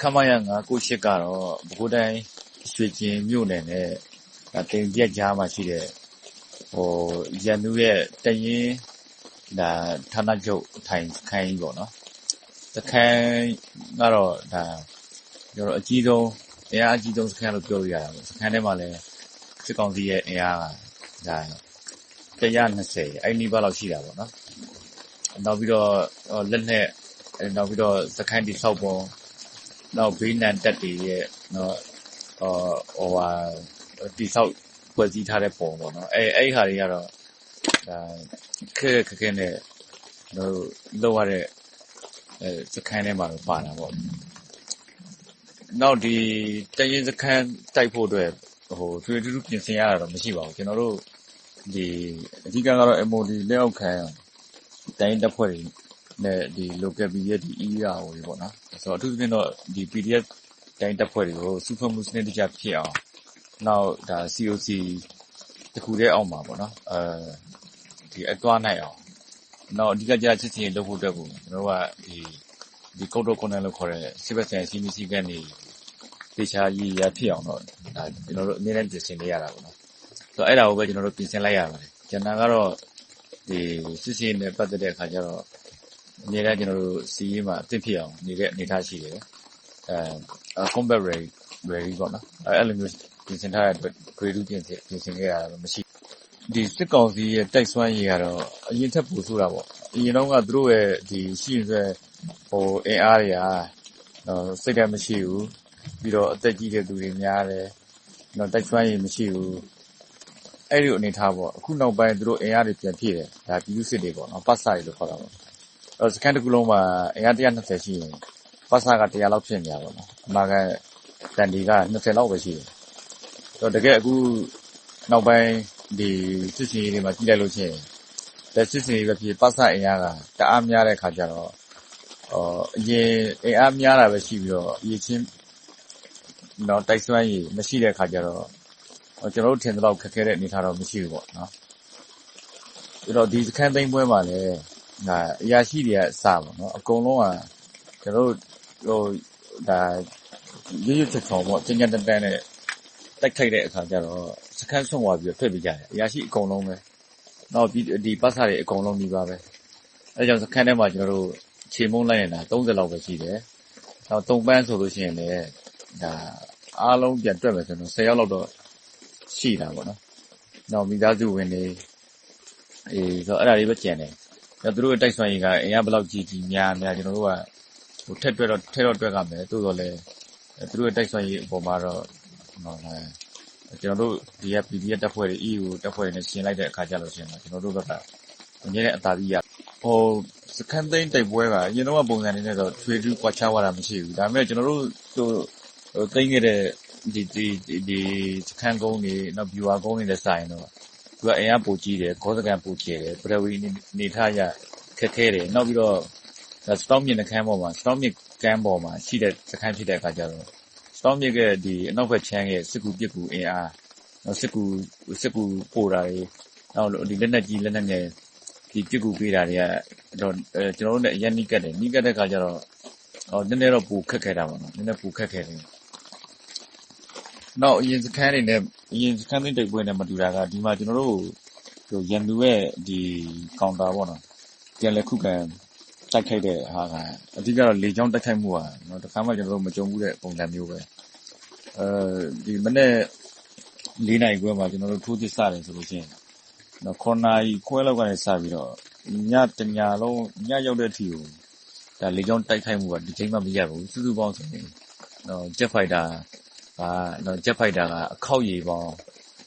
ခမရ၅၉၈ကတော့ပဲခူးတိုင်းရွှေကျင်မြို့နယ်နဲ့တိမ်ပျက်ကြားမှာရှိတဲ့ရန်သူရဲ့တပ်ရင်းဌာနချုပ်အထိုင်စခန်းကြီးပေါ့နော်။စခန်းကတော့အကြီးဆုံးအင်အားအကြီးဆုံးစခန်းလို့ပြောလို့ရတာပေါ့။စခန်းထဲမှာလည်းစစ်ကောင်စီရဲ့အင်အားက၁၂၀အဲဒီနီးပါးလောက်ရှိတာပေါ့နော်။နောက်ပြီးတော့လက်နက်၊နောက်ပြီးတော့စခန်းတည်ဆောက်ပုံ၊ နောက်ဘေးနံတပ်တွေရဲ့တည်ဆောက်ဖွဲ့စည်းထားတဲ့ပုံပေါ့နော်။အဲဒီဟာတွေကတော့ခက်ခက်ခဲခဲနဲ့လုပ်ရတဲ့စခန်းထဲမှာတော့ပါတာပေါ့။နောက်ဒီတပ်ရင်းစခန်းတိုက်ဖို့အတွက်ထွေထွေထူးထူးပြင်ဆင်ရတာတော့မရှိပါဘူး။ကျနော်တို့အဓိကကတော့ MOD လက်အောက်ခံတပ်ရင်းတပ်ဖွဲ့တွေ နဲ့ Local PDF EAO တွေပေါ့နော်။အထူးသဖြင့်တော့ PDF တပ်ရင်းတပ်ဖွဲ့တွေကို စုဖွဲ့မှုစနစ်တကျဖြစ်အောင်၊နောက် COC တခုတည်းအောက်မှာပေါ့နော်သွားနိုင်အောင်၊နောက် အဓိကကျစစ်ဆင်ရေးလုပ်ဖို့အတွက်ကို ကျနော်တို့က Code of Conduct လို့ခေါ်တဲ့ စစ်ဘက်ဆိုင်ရာ စည်းမျဉ်းစည်းကမ်းတွေ သေချာရေရေရာရာဖြစ်အောင်တော့ ကျနော်တို့ အမြဲတမ်း ပြင်ဆင်နေရတာပေါ့နော်။အဲဒါကိုပဲ ကျနော်တို့ ပြင်ဆင်လိုက်ရပါတယ်။ကျန်တာကတော့ စစ်ဆင်ရေးနဲ့ ပတ်သက်တဲ့အခါကျတော့ အမြဲတမ်းကျနော်တို့စစ်ရေးမှာအသင့်ဖြစ်အောင်နေတဲ့အနေအထားရှိတယ်။ Combat Ready ပေါ့နော်။အဲလိုမျိုးပြင်ဆင်ထားတဲ့အတွက်ထွေထွေထူးထူးပြင်ဆင်ခဲ့ရတာတော့မရှိဘူး။စစ်ကောင်စီရဲ့တိုက်စွမ်းရည်ကတော့အရင်ထက်ပိုဆိုးတာပေါ့။အရင်တုန်းကသူတို့ရဲ့ရှိရင်းစွဲအင်အားတွေကစိတ်ဓါတ်မရှိဘူး။ပြီးတော့အသက်ကြီးတဲ့သူတွေများတယ်။တိုက်စွမ်းရည်မရှိဘူး။အဲဒီလိုအနေအထားပေါ့။အခုနောက်ပိုင်းသူတို့အင်အားတွေပြန်ဖြည့်တယ်။ပြည်သူ့စစ်တွေပေါ့နော်။ပစတွေလို့ခေါ်တာပေါ့။ စခန်းတခုလုံးမှာအင်အား၁၂၀ရှိရင်ပစက၁၀၀လောက်ဖြစ်နေတာပေါ့နော်။အမာခံတန်ဒီက၂၀လောက်ပဲရှိတယ်။တကယ့်အခုနောက်ပိုင်းစစ်ဆင်ရေးတွေမှာကြည့်လိုက်လို့ရှိရင်စစ်ဆင်ရေးပဲဖြစ်ဖြစ်ပစအင်အားကတအားများတဲ့အခါကျတော့အရင်အင်အားများတာပဲရှိပြီးတော့အရည်အချင်းတိုက်စွမ်းရည်မရှိတဲ့အခါကျတော့ကျနော်တို့ထင်သလောက်ခက်ခဲတဲ့အနေအထားတော့မရှိဘူးပေါ့နော်။ဆိုတော့ဒီစခန်းသိမ်းပွဲမှာလည်း အရာရှိတွေကအစပေါ့နော်အကုန်လုံးကကျနော်တို့ရွတ်ရွတ်ချွံချွံပေါ့ကြမ်းကြမ်းတမ်းတမ်းနဲ့တိုက်ခိုက်တဲ့အခါကျတော့စခန်းစွန့်ခွာပြီးတော့ထွက်ပြေးကြတယ်။အရာရှိအကုန်လုံးပဲ။နောက်ပစတွေအကုန်လုံးနီးပါးပဲ။အဲဒါကြောင့်စခန်းထဲမှာကျနော်တို့ချေမှုန်းလိုက်နိုင်တာ၃၀လောက်ပဲရှိတယ်။နောက်သုံ့ပန်းဆိုလို့ရှိရင်လည်းအားလုံးပြန်တွက်မယ်ဆိုရင်၁၀ယောက်လောက်တော့ရှိတာပေါ့နော်။နောက်မိသားစုဝင်တွေအဲဒါတွေပဲကျန်တယ်။ သူတို့ရဲ့တိုက်စွမ်းရည်ကအင်အားဘယ်လောက်ကြီးကြီးများများကျနော်တို့ကထည့်တွက်တော့တွက်ရမယ်။သို့သော်လည်းသူတို့ရဲ့တိုက်စွမ်းရည်အပေါ်မှာတော့ကျနော်တို့ဒီက PDF တပ်ဖွဲ့တွေ၊ EAO တပ်ဖွဲ့တွေနဲ့ယှဉ်လိုက်တဲ့အခါကျတော့ကျနော်တို့ဘက်ကအမြဲတမ်းအသာစီးရတယ်။စခန်းသိမ်းတိုက်ပွဲကအရင်တုန်းကပုံစံတွေနဲ့တော့ထွေထွေထူးထူးကွာခြားသွားတာမရှိဘူး။ဒါပေမဲ့ကျနော်တို့သိမ်းခဲ့တဲ့စခန်းကုန်းတွေ၊ဗျူဟာကုန်းတွေထက်စာရင်တော့ သူကအင်အားပိုကြီးတယ်။ဂေါ်စကန်ပိုကျယ်တယ်။ပထဝီအနေအထားအရခက်ခဲတယ်။နောက်ပြီးတော့စတောင်းမြစ်နံကမ်းပေါ်မှာစတောင်းမြစ်ကမ်းပေါ်မှာရှိတဲ့စခန်းဖြစ်တဲ့အခါကျတော့စတောင်းမြစ်ရဲ့အနောက်ဘက်ခြမ်းရဲ့စစ်ကူပစ်ကူအင်အား၊စစ်ကူပို့တာတွေ၊နောက်လက်နက်ကြီးလက်နက်ငယ်ပစ်ကူပေးတာတွေကကျနော်တို့နဲ့အရမ်းနီးကပ်တယ်။နီးကပ်တဲ့အခါကျတော့နည်းနည်းတော့ပိုခက်ခဲတာပေါ့နော်။နည်းနည်းပိုခက်ခဲတယ်။ နောက်အရင်စခန်းသိမ်းတိုက်ပွဲနဲ့မတူတာကဒီမှာကျနော်တို့ကိုရန်သူရဲ့ကောင်တာပေါ့နော်ပြန်လည်ခုခံတိုက်ခိုက်တဲ့ဟာကအဓိကတော့လေကြောင်းတိုက်ခိုက်မှုကတခါမှကျနော်တို့မကြုံဖူးတဲ့ပုံစံမျိုးပဲ။ဒီမနက်၄နာရီခွဲမှာကျနော်တို့ထိုးစစ်စတယ်ဆိုလို့ရှိရင်၇နာရီခွဲလောက်ကစပြီးတော့ညတညလုံးညရောက်တဲ့အထိကိုလေကြောင်းတိုက်ခိုက်မှုကတကြိမ်မှမရပ်ဘူး။စုစုပေါင်းဆိုရင် ဂျက်ဖိုက်တာက အခေါက်ရေပေါင်း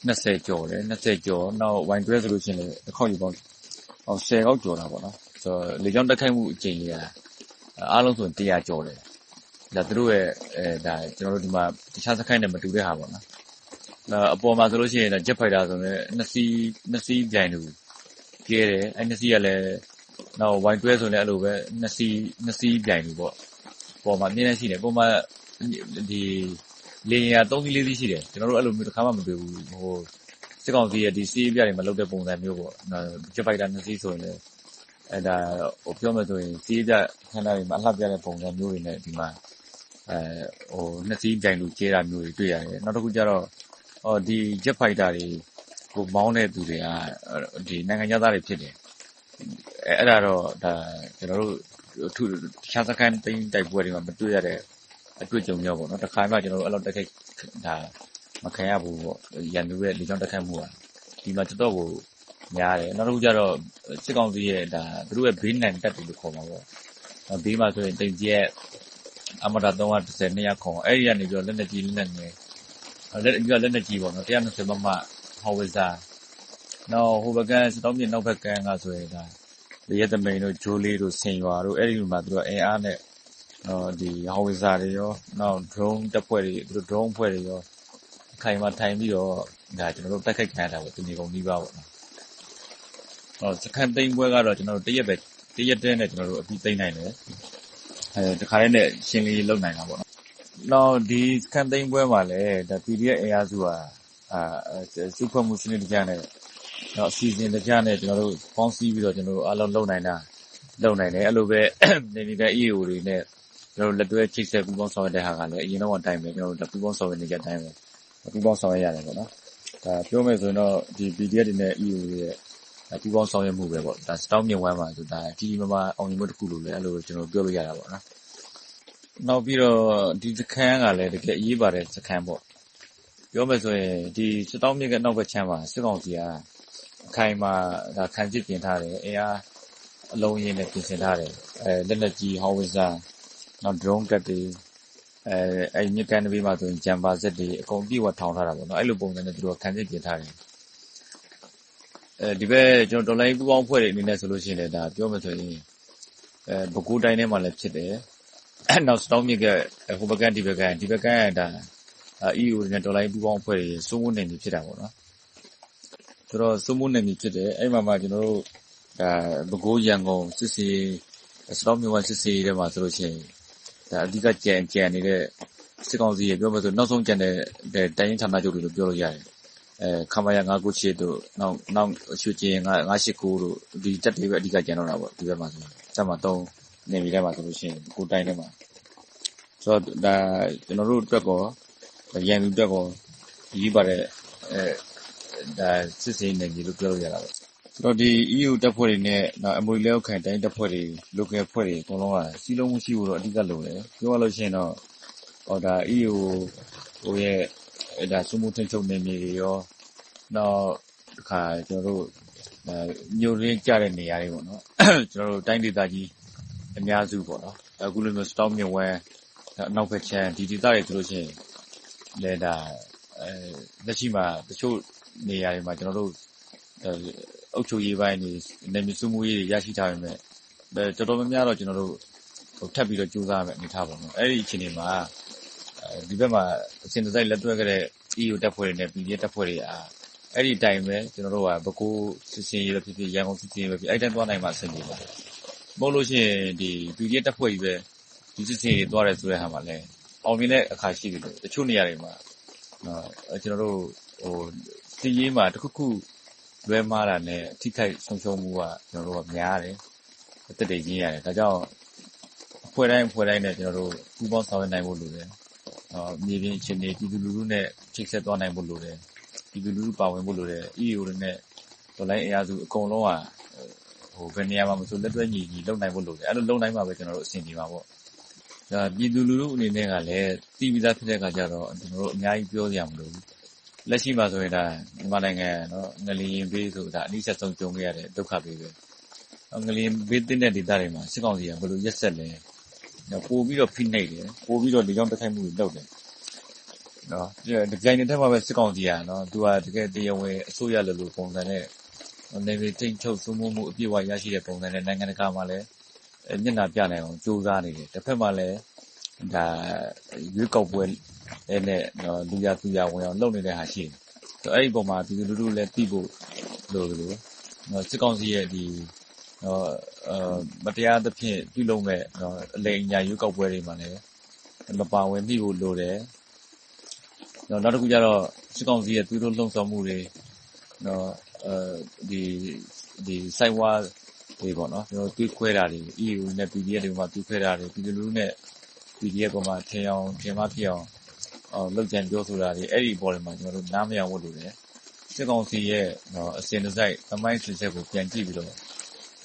၂၀ကျော်တယ်။နောက် Y12 ဆိုလို့ရှိရင်လည်း အခေါက်ရေပေါင်း၁၀ခေါက်ကျော်တာပေါ့နော်။လေကြောင်းတိုက်ခိုက်မှု အကြိမ်ရေက အားလုံးဆိုရင်၁၀၀ကျော်တယ်။သူတို့ရဲ့ ကျနော်တို့ဒီမှာတခြားစခန်းတွေနဲ့ မတူတဲ့ဟာပေါ့နော်။အပေါ်မှာဆိုလို့ရှိရင် ဂျက်ဖိုက်တာဆိုရင်လည်း၂စီးပြိုင်တူကြဲတယ်။အဲဒီ၂စီးကလည်းနောက် Y12 ဆိုရင်လည်း အဲလိုပဲ၂စီးပြိုင်တူပေါ့။အပေါ်မှာ အမြဲတမ်းရှိတယ်။အပေါ်မှာ လေယာဉ်က၃စီး၄စီးရှိတယ်။ကျနော်တို့အဲလိုမျိုးတခါမှမတွေ့ဘူး။စစ်ကောင်စီရဲ့စစ်ရေးပြတွေမှာလုပ်တဲ့ပုံစံမျိုးပေါ့။ဂျက်ဖိုက်တာ၂စီးဆိုရင်လည်းပြောမယ်ဆိုရင်စစ်ရေးပြအခမ်းအနားတွေမှာအလှပြတဲ့ပုံစံမျိုးတွေနဲ့ဒီမှာဟိုနှစ်စီးပြိုင်လူကျဲတာမျိုးတွေတွေ့ရတယ်နောက်တစ်ခုကျတော့ဒီ Jet Fighter တွေကိုမောင်းတဲ့သူတွေကနိုင်ငံခြားသားတွေဖြစ်တယ်အဲဒါတော့ကျနော်တို့တခြားစခန်းသိမ်းတိုက်ပွဲတွေမှာမတွေ့ရတဲ့ အတွေ့အကြုံမျိုးပေါ့နော်။တခါမှကျနော်တို့အဲလောက်တိုက်ခိုက်တာမခံရဖူးဘူးပေါ့။ရန်သူရဲ့လေကြောင်းတိုက်ခိုက်မှုကဒီမှာတော်တော့်ကိုများတယ်။နောက်တခုကျတော့စစ်ကောင်စီရဲ့သူတို့ရဲ့ဘေးနံတပ်တွေလို့ခေါ်မှာပေါ့။ဘေးမှာဆိုရင်သိမ်ကျက်၊အမတ၃၁၀၊၂၀၇အဲဒီကနေလက်နက်ကြီးလက်နက်ငယ်အဓိကလက်နက်ကြီးပေါ့နော်၁၂၀မမဟောင်ဝစ်ဇာ၊နောက်ဟိုဘက်ကမ်းစစ်တောင်းမြစ်အနောက်ဘက်ကမ်းကဆိုရင်သရက်သမိန်တို့၊ဂျိုးလေးတို့၊ဆင်ရွာတို့အဲဒီမှာသူတို့ကအင်အားနဲ့ ဟောင်ဝစ်ဇာတွေရော နောက်ဒရုန်းတပ်ဖွဲ့တွေ သူတို့ဒရုန်းအဖွဲ့တွေရော အခိုင်အမာထိုင်ပြီးတော့ ကျနော်တို့ တိုက်ခိုက်ခံရတာပေါ့ တနေကုန်နီးပါးပေါ့နော်။စခန်းသိမ်းပွဲကတော့ကျနော်တို့တရက်တည်းနဲ့ ကျနော်တို့ အပြီးသိမ်းနိုင်တယ်။တခါတည်းနဲ့ ရှင်းလင်းရေးလုပ်နိုင်တာပေါ့နော်။နောက် ဒီစခန်းသိမ်းပွဲမှာလည်း PDF အင်အားစုက စုဖွဲ့မှုစနစ်တကျနဲ့ အစီအစဉ်တကျနဲ့ကျနော်တို့ပေါင်းစည်းပြီးတော့ အားလုံးလုပ်နိုင်တာလုပ်နိုင်တယ်။အဲလိုပဲ နယ်မြေခံ EAO တွေနဲ့ ကျနော်တို့လက်တွဲချိတ်ဆက်ပူးပေါင်းဆောင်ရွက်တဲ့ဟာကလည်းအရင်တုန်းကအတိုင်းပဲကျနော်တို့ပူးပေါင်းဆောင်ရွက်နေတဲ့အတိုင်းပဲပူးပေါင်းဆောင်ရွက်ရတယ်ပေါ့နော်။ပြောမယ်ဆိုရင်တော့ဒီ PDF တွေနဲ့ EAO တွေရဲ့ပူးပေါင်းဆောင်ရွက်မှုပဲပေါ့။စတောင်းမြစ်ဝှမ်းမှာကြီးကြီးမားမားအောင်မြင်မှုတခုလို့လည်းအဲလိုကျနော်တို့ပြောလို့ရတာပေါ့နော်။နောက်ပြီးတော့ဒီစခန်းကလည်းတကယ်အရေးပါတဲ့စခန်းပေါ့။ပြောမယ်ဆိုရင်ဒီစတောင်းမြစ်အနောက်ဘက်ခြမ်းမှာစစ်ကောင်စီကအခိုင်အမာခံစစ်ပြင်ထားတယ်။အင်အားအလုံးအရင်းနဲ့ပြင်ဆင်ထားတယ်။လက်နက်ကြီး၊ဟောင်ဝစ်ဇာ၊ နောက်ဒရုန်းတပ်တွေအဲဒီမြစ်ကမ်းနဘေးမှာဆိုရင်ဂျမ်ပါစက်တွေအကုန်အပြည့်အဝထောင်ထားတာပေါ့နော်။အဲလိုပုံစံနဲ့သူတို့ကခံစစ်ပြင်ထားတယ်။ဒီဘက်တော်လှန်ရေးပူးပေါင်းအဖွဲ့တွေအနေနဲ့ဆိုလို့ရှိရင်လည်းပြောမယ်ဆိုရင်ပဲခူးတိုင်းထဲမှာလည်းဖြစ်တယ်။နောက်စတောင်းမြစ်ရဲ့ဟိုဘက်ကမ်းဒီဘက်ကမ်း၊ဒီဘက်ကမ်းက EAO တွေနဲ့တော်လှန်ရေးပူးပေါင်းအဖွဲ့တွေစိုးမိုးနယ်မြေဖြစ်တာပေါ့နော်။ဆိုတော့စိုးမိုးနယ်မြေဖြစ်တယ်။အဲဒီမှာမှကျနော်တို့ပဲခူး-ရန်ကုန်စစ်ဆင်ရေးစတောင်းမြစ်ဝှမ်းစစ်ဆင်ရေးထဲမှာဆိုလို့ရှိရင် အဓိကကျန်နေတဲ့ စစ်ကောင်စီရဲ့ပြောမယ်ဆို နောက်ဆုံးကျန်တဲ့တပ်ရင်းဌာနချုပ်တွေလို့ ပြောလို့ရတယ်။ခမရ ၅၉၈ တို့နောက်ရွှေကျင် ၅၈၉ တို့ ဒီတပ်တွေပဲ အဓိက ကျန်တော့တာပေါ့ ဒီဘက်မှာဆိုရင်တပ်မဟာ ၃ နယ်မြေထဲမှာဆိုလို့ရှိရင်ပဲခူးတိုင်းထဲမှာ။ဆိုတော့ ကျနော်တို့အတွက်ကော ရန်သူအတွက်ကော အရေးပါတဲ့ စစ်ဆင်ရေးနယ်မြေလို့ ပြောလို့ရတာပေါ့။ ဆိုတော့ ဒီ EAO တပ်ဖွဲ့တွေနဲ့ MOE လက်အောက်ခံ တိုင်းရင်းတပ်ဖွဲ့တွေ Local အဖွဲ့တွေ အကုန်လုံးက စည်းလုံးမှုရှိဖို့တော့ အဓိကလိုတယ်။ပြောရလို့ရှိရင်တော့ EAO ရဲ့ စိုးမိုးထိန်းချုပ်နယ်မြေတွေရော နောက်တခါကျနော်တို့မြို့တွင်းကျတဲ့နေရာတွေပေါ့နော် ကျနော်တို့ တိုင်းဒေသကြီးအများစုပေါ့နော် အခုလိုမျိုးစတောင်းမြစ်ဝှမ်း အနောက်ဘက်ခြမ်း ဒီဒေသတွေဆိုလို့ရှိရင်လည်း လက်ရှိမှာ တချို့နေရာတွေမှာ ကျနော်တို့ အုပ်ချုပ်ရေးပိုင်းတွေ နယ်မြေစိုးမိုးရေးတွေ ရရှိထားပေမယ့် တော်တော်များများတော့ ကျနော်တို့ ထပ်ပြီးတော့ ကြိုးစားရမယ့် အနေအထားပေါ့နော်။အဲဒီအခြေအနေမှာ ဒီဘက်မှာ အစဉ်တစိုက် လက်တွဲခဲ့တဲ့ EAO တပ်ဖွဲ့တွေနဲ့ PDF တပ်ဖွဲ့တွေက အဲဒီအတိုင်းပဲ ကျနော်တို့က ပဲခူးစစ်ဆင်ရေးပဲဖြစ်ဖြစ်၊ရန်ကုန်စစ်ဆင်ရေးပဲဖြစ်ဖြစ် အဲဒီအတိုင်းသွားနိုင်မှ အဆင်ပြေမှာ။မဟုတ်လို့ရှိရင် PDF တပ်ဖွဲ့ချည်းပဲ ဒီစစ်ဆင်ရေးသွားတယ်ဆိုတဲ့ဟာမှာလည်းအောင်မြင်တဲ့အခါ ရှိသလို တချို့နေရာတွေမှာကျနော်တို့စစ်ရေးမှာ တခုခု လွဲမှားတာနဲ့ ထိခိုက်ဆုံးရှုံးမှုကကျနော်တို့များတယ်။သက်သေပြင်းရတယ်။ဒါကြောင့် အဖွဲ့တိုင်း အဖွဲ့တိုင်းနဲ့ကျနော်တို့ပူးပေါင်းဆောင်ရွက်နိုင်ဖို့ လိုတယ်။မြေပြင်အခြေအနေ ပြည်သူလူထုနဲ့ ချိတ်ဆက်သွားနိုင်ဖို့ လိုတယ်။ပြည်သူလူထု ပါဝင်ဖို့လိုတယ်။ EAO တွေနဲ့ တော်လှန်ရေးအင်အားစု အကုန်လုံးက ဘယ်နေရာမှာမဆို လက်တွဲညီညီ လုပ်နိုင်ဖို့လိုတယ်။အဲလို လုပ်နိုင်မှပဲကျနော်တို့အဆင်ပြေမှာပေါ့။ပြည်သူလူထုအနေနဲ့ကလည်း သိပြီးသားဖြစ်တဲ့အခါကျတော့ကျနော်တို့အများကြီးပြောစရာ မလိုဘူး။ လက်ရှိမှာဆိုရင်မြန်မာနိုင်ငံငလျင်ဘေးဆိုအနီးစပ်ဆုံးကြုံခဲ့ရတဲ့ဒုက္ခဘေးပဲ။ငလျင်ဘေးသင့်တဲ့ဒေသတွေမှာစစ်ကောင်စီကဘယ်လိုရက်စက်လဲ။ပိုပြီးတော့ဖိနှိပ်တယ်။ပိုပြီးတော့လေကြောင်းတိုက်ခိုက်မှုတွေလုပ်တယ်။တပြိုင်နက်တည်းမှာပဲစစ်ကောင်စီကသူကတကယ့်တရားဝင်အစိုးရလိုလိုပုံစံနဲ့နယ်မြေထိန်းချုပ်စိုးမိုးမှုအပြည့်အဝရရှိတဲ့ပုံစံနဲ့နိုင်ငံတကာမှာလည်းမျက်နှာပြနိုင်အောင်ကြိုးစားနေတယ်။တဘက်မှာလည်းရွေးကောက်ပွဲ နဲ့လူရာသူရာဝင်အောင်လုပ်နေတဲ့ဟာရှိတယ်။အဲဒီအပေါ်မှာပြည်သူလူထုလည်းသိဖို့လိုသလိုစစ်ကောင်စီရဲ့မတရားသဖြင့်ပြုလုပ်မယ့်အလိမ်အညာရွေးကောက်ပွဲတွေမှာလည်းမပါဝင်မိဖို့လိုတယ်။နောက်တခုကျတော့စစ်ကောင်စီရဲ့သွေးထိုးလှုံ့ဆော်မှုတွေဆိုက်ဝါးတွေသွေးခွဲတာတွေ EAO တွေနဲ့ PDF တွေမှာသွေးခွဲတာတွေပြည်သူလူထုနဲ့ PDF ပေါ်မှာထင်အောင်ထင်မှားဖြစ်အောင်အော် လောက်ကြံပြောဆိုတာတွေ အဲ့ဒီအပေါ်တွေမှာ ကျွန်တော်တို့ နားမရဘူးလို့လေစစ်ကောင်စီရဲ့နော်အစဉ်တစိုက် သမိုင်းစစ်ချက်ကို ပြန်ကြည့်ပြီးတော့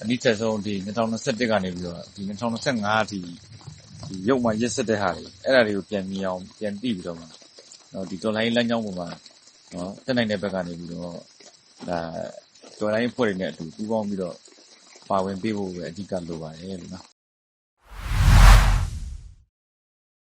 အနည်းဆက်ဆုံးဒီ2021ကနေပြီးတော့ဒီ2025အထိဒီရုပ်မှရစ်စစ်တဲ့ဟာတွေ အဲ့ဒါတွေကို ပြန်မြင်အောင် ပြန်သိပြီးတော့မှနော်ဒီတော်လိုင်းလမ်းကြောင်းပေါ်မှာနော်တက်နိုင်တဲ့ဘက်ကနေပြီးတော့ဒါတော်လိုင်းဖွဲ့တွေနဲ့အတူ ပူးပေါင်းပြီးတော့ ပါဝင်ပေးဖို့ပဲ အဓိက လိုပါတယ်လို့နော်